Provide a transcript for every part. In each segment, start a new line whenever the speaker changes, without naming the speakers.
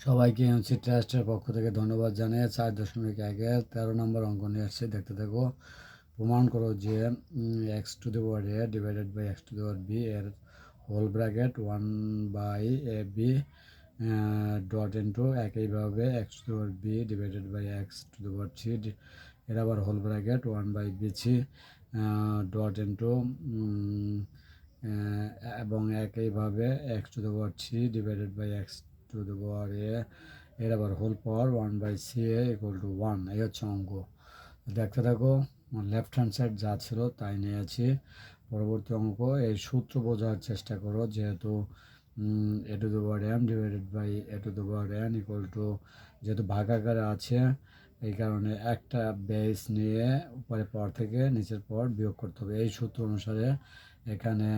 সবাইকে এমসি ট্রাস্টের পক্ষ থেকে ধন্যবাদ জানিয়ে চার দশমিক একে তেরো নম্বর অঙ্ক নিয়ে আসছে। দেখতে থাকো, প্রমাণ করো যে X to the power A divided by X to the power B এর whole bracket one by A B dot into একইভাবে X to the power B divided by X to the power C এর আবার whole bracket one by B C dot into এবং একইভাবে X to the power C divided by X to the power A এর আবার whole power one by C A equal to one এই হচ্ছে অঙ্ক। দেখতে থাকো লেফট হ্যান্ড সাইড যা ছিল তাই নিয়েছি। পরবর্তী অঙ্ক, এই সূত্র বোঝার চেষ্টা করো, যেহেতু A to the power M divided by A to the power N equal to যেহেতু ভাগাকারে আছে, এই কারণে একটা বেস নিয়ে উপরে পাওয়ার থেকে নিচের পাওয়ার বিয়োগ করতে হবে। এই সূত্র অনুসারে এখানে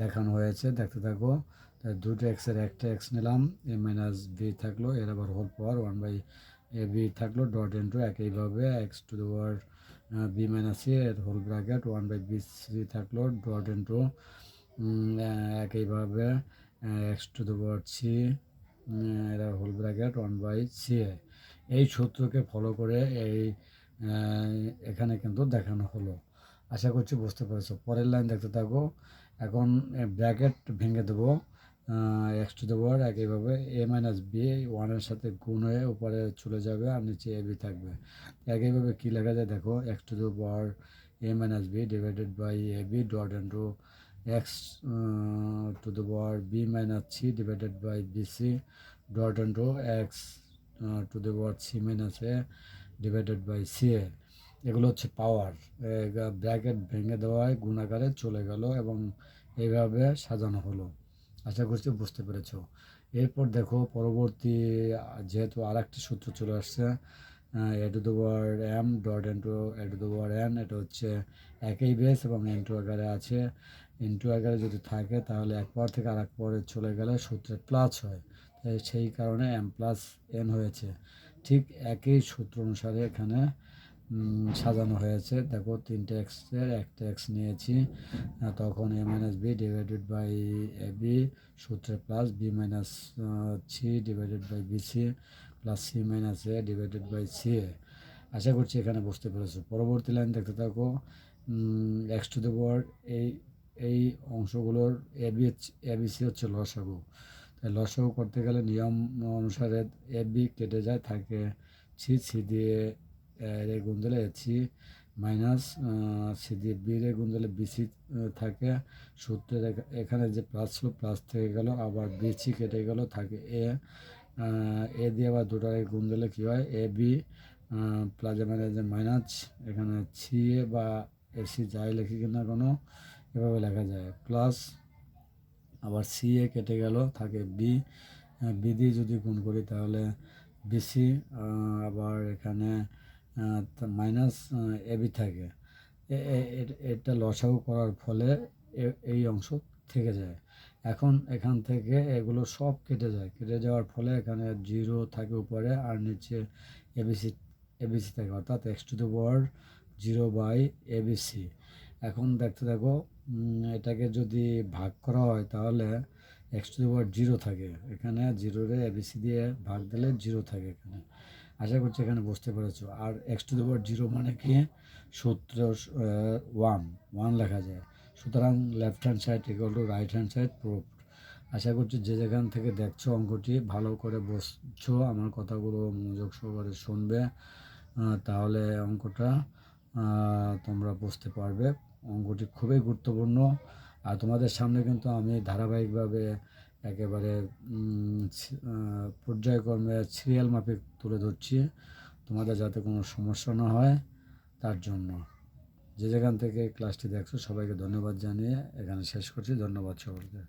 দেখানো হয়েছে, দেখতে থাকো। দুটো এক্সের একটা এক্স নিলাম এ মাইনাস বি থাকল, এর আবার whole power one by A B থাকল ডট ইন্টু একইভাবে X to the power B minus C এর whole bracket one by B C থাকল ডট ইন্টু একইভাবে X to the power C এরা whole bracket one by C এই সূত্রকে follow করে এই এখানে কিন্তু দেখানো হলো। আশা করছি বুঝতে পেরেছ। পরের লাইন দেখতে থাকো। এখন ব্র্যাকেট ভেঙে দেবো। এক্স টু দ্য একইভাবে এ মাইনাস বি ওয়ানের সাথে গুণ হয়ে উপরে চলে যাবে আর নিচে এ বি থাকবে। একইভাবে কী লেখা যায় দেখো? X to the power A minus B divided by A B dot into X to the power B minus C divided by B C dot into X to the power C minus A divided by C A এগুলো হচ্ছে পাওয়ার bracket ভেঙে দেওয়ায় গুণাকারে চলে গেল এবং এইভাবে সাজানো হলো। আশা করছি বুঝতে পেরেছ। এরপর দেখো পরবর্তী, যেহেতু আর একটি সূত্র চলে আসছে A to the M dot N to A to the N এটা হচ্ছে একই বেস এবং এন টু আকারে আছে। এন টু আকারে যদি থাকে তাহলে এক পর থেকে আর এক পরে চলে গেলে সূত্রে প্লাস হয়। তাই সেই কারণে এম প্লাস এন হয়েছে। ঠিক একই সূত্র অনুসারে এখানে সাজানো হয়েছে। দেখো, তিনটে এক্সের একটা এক্স নিয়েছি। তখন A minus B divided by A B সূত্রে plus B minus C divided by B C plus C minus A divided by C A আশা করছি এখানে বুঝতে পেরেছ। পরবর্তী লাইন দেখতে থাকো। এক্স টু দ্য ওয়ার্ড এই এই অংশগুলোর A B A B C হচ্ছে লসাগু। তাই লসাগু করতে গেলে নিয়ম অনুসারে এ বি কেটে যায় থাকে সি ছি দিয়ে রে গুণ দিলে সি মাইনাস সি দিয়ে বি রে গুণ বিসি থাকে সূত্রের এখানে যে প্লাস ছিল, প্লাস থেকে গেল, আবার বিসি কেটে গেল, থাকে এ এ দিয়ে আবার দুটাকে গুণ দিলে কী হয়? এ, বি প্লাজে মানে যে মাইনাস এখানে সি এ বা এসি যাই লেখি কিনা কোনো, এভাবে লেখা যায়। প্লাস আবার সি এ কেটে গেল, থাকে বি বি দিয়ে যদি গুণ করি তাহলে বিসি আবার এখানে মাইনাস এবি থাকে। এটা লসাগু করার ফলে এই অংশ থেকে যায়। এখন এখান থেকে এগুলো সব কেটে যায়। কেটে যাওয়ার ফলে এখানে জিরো থাকে উপরে আর নিচে A B C A B C থাকে। অর্থাৎ X to the word zero by A B C এখন দেখতে দেখো এটাকে যদি ভাগ করা হয় তাহলে X to the word zero থাকে। এখানে জিরোরে এবিসি দিয়ে ভাগ দিলে জিরো থাকে এখানে। আশা করছি এখানে বুঝতে পেরেছ। আর X to the power zero মানে কি? সূত্র ওয়ান ওয়ান লেখা যায়। সুতরাং left hand side equal to right hand side proof আশা করছি যে যেখান থেকে দেখছ অঙ্কটি, ভালো করে বসছো, আমার কথাগুলো মনোযোগ সহকারে শুনবে তাহলে অঙ্কটা তোমরা বুঝতে পারবে। অঙ্কটি খুবই গুরুত্বপূর্ণ। আর তোমাদের সামনে কিন্তু আমি ধারাবাহিকভাবে একেবারে পর্যায়ক্রমে সিরিয়াল মাফিক তুলে ধরছি। তোমাদের যাতে কোনো সমস্যা না হয়, তার জন্য। যে যেখান থেকে ক্লাসটি দেখছ, সবাইকে ধন্যবাদ জানিয়ে এখানে শেষ করছি। ধন্যবাদ সবাইকে